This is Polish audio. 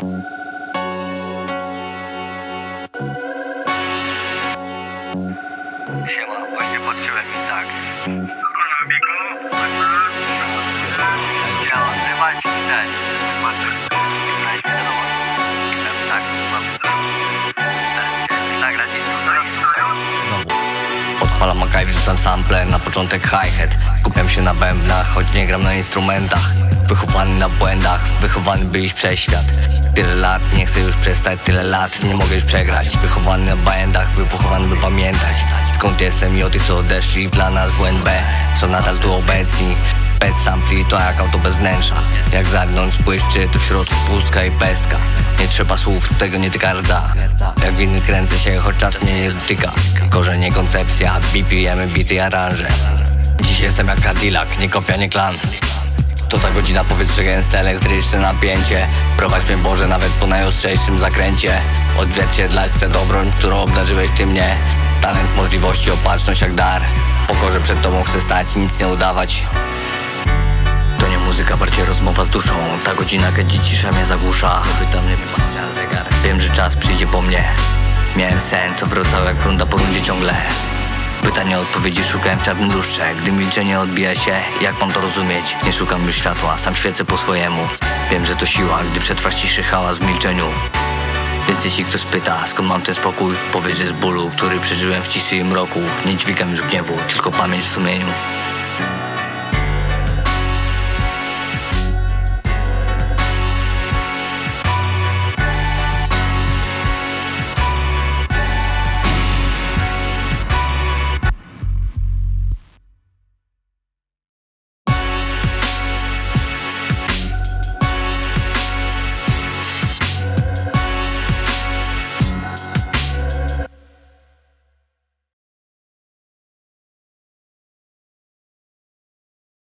Siema, właśnie tak. Wiadomo. Tak, wrzucam sample, na początek hi-hat. Kupiam się na bębnach, choć nie gram na instrumentach. Wychowany na błędach, wychowany by iść przez świat Tyle lat, nie chcę już przestać, tyle lat, nie mogę już przegrać. Wychowany na błędach, wypuchowany by pamiętać. Skąd jestem i o tych co odeszli, dla nas WNB Są nadal tu obecni. Bez sampli to jak auto bez wnętrza. Jak zagnąć błyszczy, to w środku pustka i pestka? Nie trzeba słów, tego nie tyka rdza. Jak winny kręcę się, choć czas mnie nie dotyka. Korzenie, koncepcja, BPM, bity aranże. Dziś jestem jak Cadillac, nie kopia, nie klan to ta godzina powietrze gęste, elektryczne napięcie. Prowadź mnie Boże nawet po najostrzejszym zakręcie. Odzwierciedlać tę dobroń, którą obdarzyłeś Ty mnie. Talent, możliwości, opatrzność jak dar. Pokorze przed Tobą chcę stać i nic nie udawać. To nie muzyka, bardziej rozmowa z duszą. Ta godzina, kiedy cisza mnie zagłusza. Pytam mnie, patrzę na zegar. Wiem, że czas przyjdzie po mnie. Miałem sen, co wracał jak runda po rundzie ciągle Pytania, odpowiedzi szukałem w czarnym lustrze. Gdy milczenie odbija się, jak mam to rozumieć? Nie szukam już światła, sam świecę po swojemu. Wiem, że to siła, gdy przetrwasz ciszy hałas w milczeniu. Więc jeśli ktoś pyta, skąd mam ten spokój Powiedz, że z bólu, który przeżyłem w ciszy i mroku. Nie dźwigam już gniewu, tylko pamięć w sumieniu